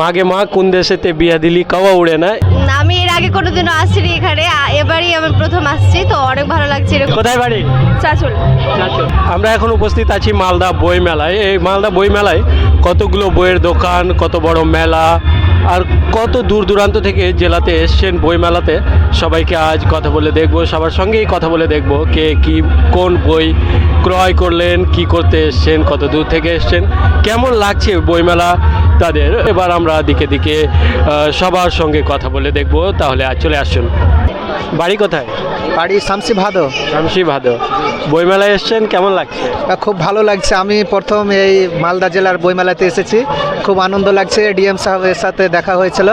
মাগে মা কোন দেশেতে বিয়া দিলি? কাওয়া উড়ে না। আমি এর আগে কোনোদিনও আসিনি এখানে। এবারেই এবারই আমি প্রথম আসছি তো অনেক ভালো লাগছে এরকম। কোথায় বাড়ি? চাচুল। আমরা এখন উপস্থিত আছি মালদা বই মেলায় এই মালদা বই মেলায় কতগুলো বইয়ের দোকান কত বড় মেলা আর কত দূর দূরান্ত থেকে জেলাতে এসছেন বইমেলাতে? সবাইকে আজ কথা বলে দেখব, সবার সঙ্গেই কথা বলে দেখব কে কি, কোন বই ক্রয় করলেন, কি করতে এসছেন, কত দূর থেকে এসছেন, কেমন লাগছে বইমেলা তাদের? এবার আমরা দিকে দিকে সবার সঙ্গে কথা বলে দেখব, তাহলে চলে আসুন। বাড়ি কোথায়? বাড়ি শামসি ভাদো। শামসি ভাদো। বইমেলায় এসছেন কেমন লাগছে? খুব ভালো লাগছে। আমি প্রথম এই মালদা জেলার বইমেলাতে এসেছি। খুব আনন্দ লাগছে। ডিএম সাহেবের সাথে দেখা হয়েছিল।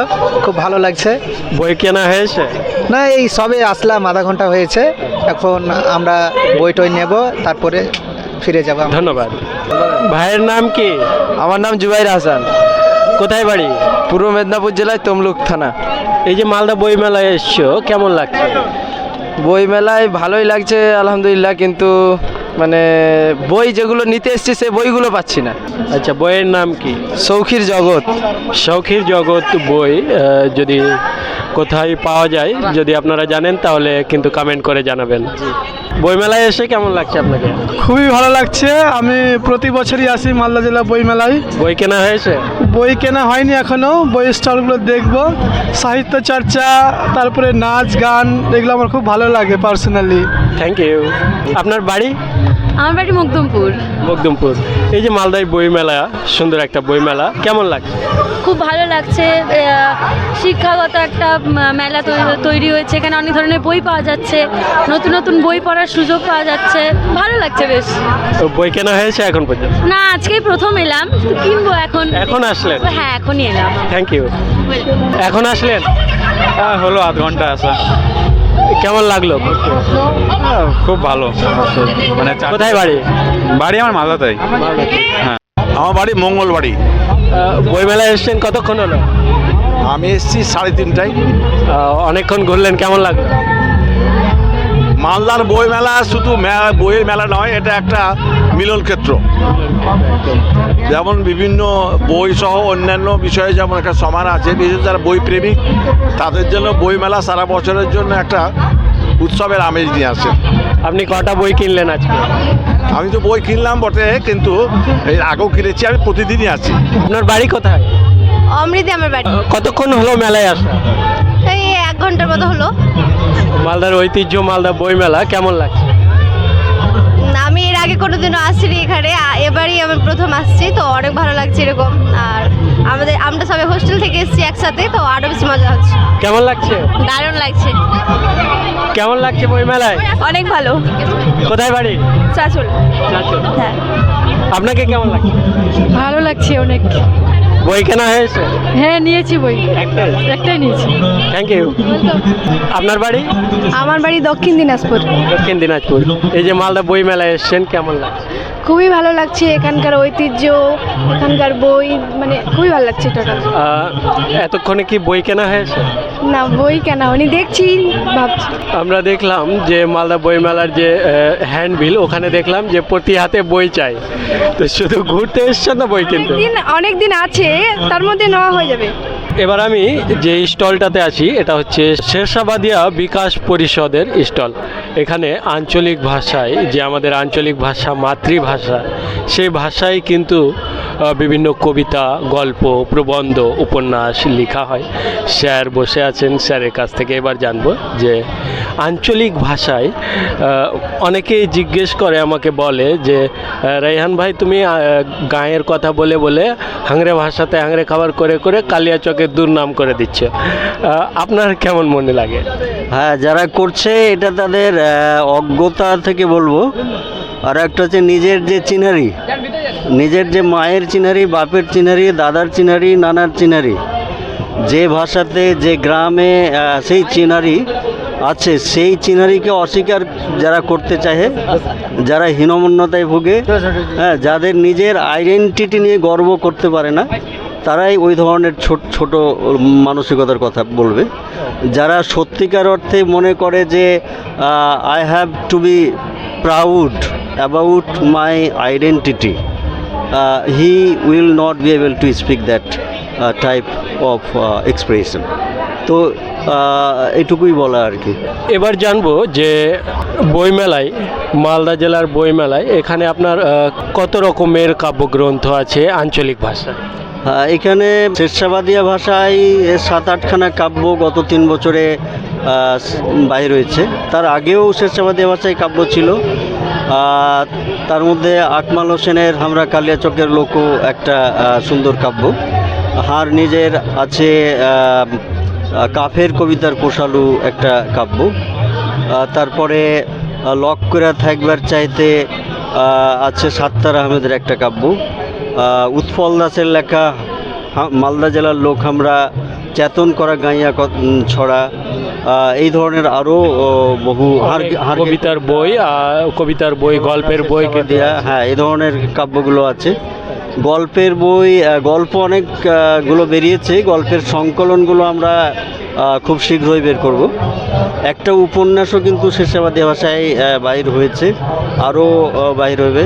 খুব ভালো লাগছে। বই কেনা হয়েছে? না এই সবে আসলাম। আধা ঘণ্টা হয়েছে। এখন আমরা বই টই নেব তারপরে ফিরে যাব ধন্যবাদ। ভাইয়ের নাম কি? আমার নাম জুবাইর হাসান। কোথায় বাড়ি? পূর্ব মেদিনীপুর জেলায় তমলুক থানা। এই যে মালদা বই মেলায় এসছো কেমন লাগছে? বই মেলায় ভালোই লাগছে আলহামদুলিল্লাহ কিন্তু মানে বই যেগুলো নিতে এসছি সে বইগুলো পাচ্ছি না। আচ্ছা বইয়ের নাম কি? সৌখির জগৎ। সৌখীর জগৎ বই যদি কোথায় পাওয়া যায় যদি আপনারা জানেন তাহলে কিন্তু কমেন্ট করে জানাবেন। বইমেলায় এসে কেমন লাগছে আপনাকে? খুবই ভালো লাগছে। আমি প্রতি বছরই আসি মালদা জেলা বইমেলায়। বই কেনা হয়েছে? বই কেনা হয়নি এখনও বই স্টলগুলো দেখব। সাহিত্য চর্চা তারপরে নাচ গান এগুলো আমার খুব ভালো লাগে পার্সোনালি থ্যাংক ইউ আপনার বাড়ি? আমার বাড়ি মুকদমপুর। মকদুমপুর। এই যে মালদায় বই মেলা সুন্দর একটা বই মেলা কেমন লাগছে? খুব ভালো লাগছে শিক্ষাগত একটা মেলা তৈরি হয়েছে এখানে অনেক ধরনের বই পাওয়া যাচ্ছে নতুন নতুন বই পড়ার সুযোগ পাওয়া যাচ্ছে ভালো লাগছে বেশ। তো বই কেনা হয়েছে এখন পর্যন্ত? না আজকেই প্রথম এলাম কিনবো এখন। এখন আসলেন? হ্যাঁ এখনই এলাম। থ্যাংক ইউ এখন আসলেন? হলো আধ ঘণ্টা আসা কেমন লাগল? হ্যাঁ, খুব ভালো। মানে কোথায় বাড়ি? বাড়ি আমার মালদাতেই। হ্যাঁ। আমার বাড়ি মঙ্গলবাড়ি। বই বইমেলায় এসছেন কতক্ষণ হলো? আমি এসেছি সাড়ে তিনটায়। অনেকক্ষণ ঘুরলেন কেমন লাগল? মালদার বই মেলা শুধু বইয়ের মেলা নয় এটা একটা মিলন ক্ষেত্র। যেমন বিভিন্ন বই সহ অন্যান্য বিষয়ে যেমন একটা সমান আছে বিশেষ যারা বই প্রেমিক তাদের জন্য বই মেলা সারা বছরের জন্য একটা উৎসবের আমেজ নিয়ে আসে। আপনি কটা বই কিনলেন আজকে? আমি তো বই কিনলাম বটে কিন্তু এর আগেও কিনেছি আমি প্রতিদিনই আছি আপনার বাড়ি কোথায়? অমৃতি আমার বাড়ি। কতক্ষণ হলো মেলায় আসা? এই এক ঘণ্টার মতো হলো। মালদার ঐতিহ্য মালদা বই মেলা কেমন লাগছে? আগে কোনোদিনও আসিনি এখানে এবারই আমি প্রথম আসছি তো অনেক ভালো লাগছে এরকম। আর আমাদের আমরা সবাই হোস্টেল থেকে এসেছি একসাথে তো আরও বেশি মজা হচ্ছে। কেমন লাগছে? দারুণ লাগছে। কেমন লাগছে বই মেলায় অনেক ভালো। কোথায় বাড়ি? চাচল। চাচল। হ্যাঁ। আপনাকে কেমন লাগছে? ভালো লাগছে অনেক। বই কেনা হয়েছে? হ্যাঁ নিয়েছি বই। একটাই? একটাই নিয়েছি। থ্যাংক ইউ আপনার বাড়ি? আমার বাড়ি দক্ষিণ দিনাজপুর। দক্ষিণ দিনাজপুর। এই যে মালদা বই মেলায় এসছেন কেমন লাগছে? খুবই ভালো লাগছে এখানকার ঐতিহ্য এখানকার বই মানে খুবই ভালো লাগছে টোটাল এতক্ষণে কি বই কেনা হয়েছে? না বই কেনা উনি দেখছি ভাবছি। আমরা দেখলাম যে মালদা বই মেলার যে হ্যান্ডবিল ওখানে দেখলাম যে প্রতি হাতে বই চাই। তো শুধু ঘুরতে এসছেন না বই কিনতে? অনেক দিন আছে তার মধ্যে নেওয়া হয়ে যাবে। এবার আমি যে স্টলটাতে আছি এটা হচ্ছে শেরশাবাদিয়া বিকাশ পরিষদের স্টল। এখানে আঞ্চলিক ভাষায় যে আমাদের আঞ্চলিক ভাষা মাতৃভাষা সেই ভাষায় কিন্তু বিভিন্ন কবিতা গল্প প্রবন্ধ উপন্যাস লেখা হয়। স্যার বসে আছেন স্যারের কাছ থেকে এবার জানব যে আঞ্চলিক ভাষায় অনেকেই জিজ্ঞেস করে আমাকে বলে যে আহ, রাইহান ভাই তুমি গাঁয়ের কথা বলে বলে হাংরে ভাষাতে হাংরে খাবার করে করে কালিয়াচকের দুর্নাম করে দিচ্ছে। আপনার কেমন মনে লাগে? হ্যাঁ যারা করছে, এটা তাদের অজ্ঞতা থেকে বলব। আর একটা হচ্ছে নিজের যে চিনারি, নিজের যে মায়ের চিনারি, বাপের চিনারি, দাদার চিনারি, নানার চিনারি, যে ভাষাতে, যে গ্রামে সেই চিনারি আছে, সেই চিনারিকে অস্বীকার যারা করতে চাহে, যারা হীনমন্যতায় ভুগে হ্যাঁ যাদের নিজের আইডেন্টিটি নিয়ে গর্ব করতে পারে না তারাই ওই ধরনের ছোট ছোট মানসিকতার কথা বলবে। যারা সত্যিকার অর্থে মনে করে যে I have to be proud about my identity he will not be able to speak that type of expression তো এটুকুই বলা আর কি। এবার জানব যে বইমেলায় মালদা জেলার বইমেলায় এখানে আপনার কত রকমের কাব্যগ্রন্থ আছে আঞ্চলিক ভাষা হ্যাঁ, এখানে শেরশাবাদিয়া ভাষায় সাত আটখানা কাব্য গত তিন বছরে আহ, বাইর হয়েছে। তার আগেও শেরশাবাদিয়া ভাষায় কাব্য ছিল। তার মধ্যে আকমাল হোসেনের হামরা কালিয়াচকের লোকও একটা সুন্দর কাব্য। হার নিজের আছে কাফের কবিতার কোষালু একটা কাব্য। তারপরে লক করে থাকবার চাইতে আছে সাত্তার আহমেদের একটা কাব্য। উৎপল দাসের লেখা মালদা জেলার লোক আমরা চেতন করা গাইয়া ছড়া। এই ধরনের আরও বহু কবিতার বই কবিতার বই গল্পের বই দেয়া। হ্যাঁ এই ধরনের কাব্যগুলো আছে। গল্পের বই গল্প অনেক আহ, গুলো বেরিয়েছে। গল্পের সংকলনগুলো আমরা খুব শীঘ্রই বের করব। একটা উপন্যাসও কিন্তু শেষাবাদী ভাষায় বাইর হয়েছে। আরও বাইর হবে।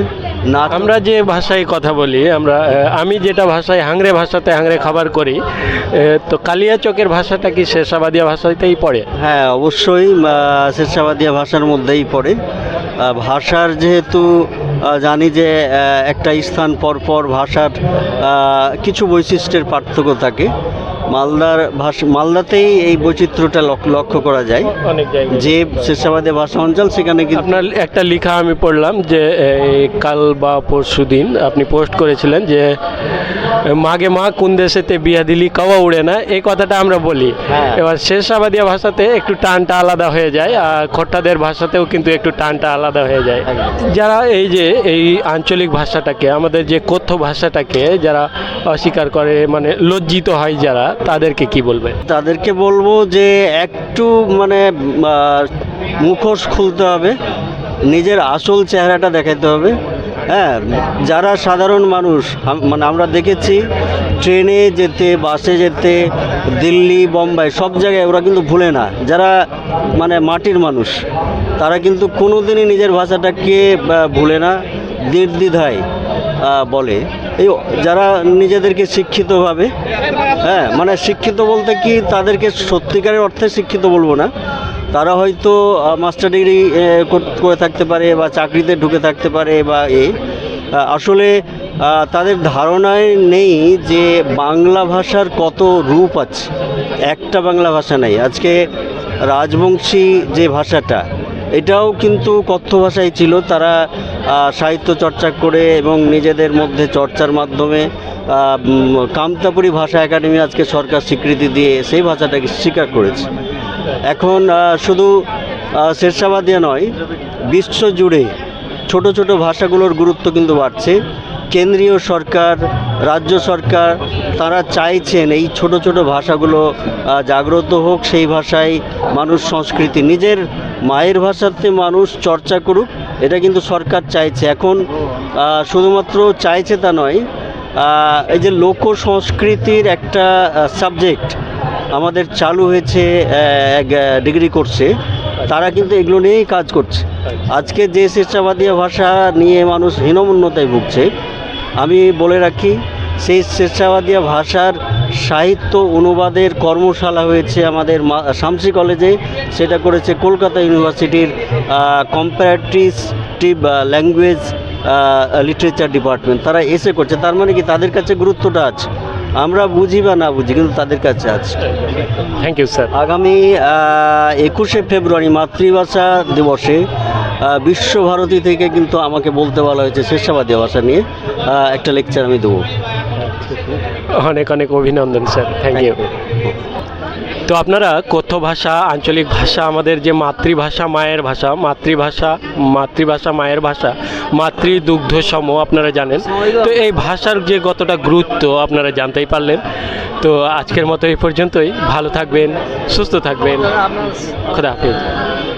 না আমরা যে ভাষায় কথা বলি আমরা আমি যেটা ভাষায় হাংরে ভাষাতে হাংরে খাবার করি তো কালিয়াচকের ভাষাটা কি শেষাবাদিয়া ভাষাতেই পড়ে? হ্যাঁ অবশ্যই শেরশাবাদিয়া ভাষার মধ্যেই পড়ে। ভাষার যেহেতু জানি যে একটা স্থান পরপর ভাষার কিছু বৈশিষ্ট্যের পার্থক্য থাকে। মালদার ভাষা মালদাতেই এই বৈচিত্র্যটা লক- লক্ষ্য করা যায়। যে শেরশাবাদিয়া ভাষা অঞ্চল সেখানে আপনার একটা লেখা আমি পড়লাম যে কাল বা পরশু দিন আপনি পোস্ট করেছিলেন যে মাগে মা কোন দেশেতে বিয়া দিলি কাওয়া উড়ে না এই কথাটা আমরা বলি। হ্যাঁ। এবার শেষাবাদিয়া ভাষাতে একটু টানটা আলাদা হয়ে যায় আর খোট্টাদের ভাষাতেও কিন্তু একটু টানটা আলাদা হয়ে যায়। যারা এই যে এই আঞ্চলিক ভাষাটাকে আমাদের যে কথ্য ভাষাটাকে যারা অস্বীকার করে মানে লজ্জিত হয় যারা তাদেরকে কি বলবেন? তাদেরকে বলব যে একটু মানে মুখোশ খুলতে হবে, নিজের আসল চেহারাটা দেখাতে হবে। হ্যাঁ যারা সাধারণ মানুষ মানে আমরা দেখেছি, ট্রেনে যেতে, বাসে যেতে, দিল্লি, বোম্বাই, সব জায়গায় ওরা কিন্তু ভুলে না। যারা মানে মাটির মানুষ, তারা কিন্তু কোনো দিনই নিজের ভাষাটাকে ভুলে না নির্দ্বিধায় বলে। এই যারা নিজেদেরকে শিক্ষিত ভাবে হ্যাঁ মানে শিক্ষিত বলতে কি তাদেরকে সত্যিকারের অর্থে শিক্ষিত বলব না। তারা হয়তো মাস্টার ডিগ্রি করে থাকতে পারে বা চাকরিতে ঢুকে থাকতে পারে বা আহ, আসলে তাদের ধারণায় নেই যে বাংলা ভাষার কত রূপ আছে। একটা বাংলা ভাষা নেই। আজকে রাজবংশী যে ভাষাটা এটাও কিন্তু কথ্য ভাষাই ছিল। তারা সাহিত্য চর্চা করে এবং নিজেদের মধ্যে চর্চার মাধ্যমে কামতাপুরী ভাষা একাডেমি আজকে সরকার স্বীকৃতি দিয়ে সেই ভাষাটাকে স্বীকার করেছে। এখন শুধু শেরশাবাদিয়া নয়, বিশ্ব জুড়ে ছোট ছোট ভাষাগুলোর গুরুত্ব কিন্তু বাড়ছে। কেন্দ্রীয় সরকার, রাজ্য সরকার, তারা চাইছেন এই ছোট ছোট ভাষাগুলো জাগ্রত হোক, সেই ভাষায় মানুষ সংস্কৃতি, নিজের মায়ের ভাষাতে মানুষ চর্চা করুক, এটা কিন্তু সরকার চাইছে। এখন শুধুমাত্র চাইছে তা নয় এই যে লোক সংস্কৃতির একটা সাবজেক্ট আমাদের চালু হয়েছে এক ডিগ্রি কোর্সে তারা কিন্তু এগুলো নিয়েই কাজ করছে। আজকে যে স্বেচ্ছাবাদী ভাষা নিয়ে মানুষ হীনমন্যতায় ভুগছে আমি বলে রাখি সেই স্বেচ্ছাবাদী ভাষার সাহিত্য অনুবাদের কর্মশালা হয়েছে আমাদের শামসি কলেজে। সেটা করেছে কলকাতা ইউনিভার্সিটির কম্পারেটিভ ল্যাঙ্গুয়েজ লিটারেচার ডিপার্টমেন্ট তারা এসে করছে। তার মানে কি? তাদের কাছে গুরুত্বটা আছে। আমরা বুঝি বা না বুঝি কিন্তু তাদের কাছে আছে। থ্যাংক ইউ স্যার আগামী একুশে ফেব্রুয়ারি মাতৃভাষা দিবসে বিশ্বভারতী থেকে কিন্তু আমাকে বলতে বলা হয়েছে শেষাবাদী ভাষা নিয়ে একটা লেকচার আমি দেবো। অনেক অনেক অভিনন্দন স্যার। থ্যাংক ইউ তো আপনারা কথ্য ভাষা আঞ্চলিক ভাষা আমাদের যে মাতৃভাষা মায়ের ভাষা মাতৃভাষা মাতৃভাষা মায়ের ভাষা মাতৃদুগ্ধ সম আপনারা জানেন। তো এই ভাষার যে কতটা গুরুত্ব আপনারা জানতেই পারলেন। তো আজকের মতো এই পর্যন্তই। ভালো থাকবেন সুস্থ থাকবেন। খোদা হাফিজ।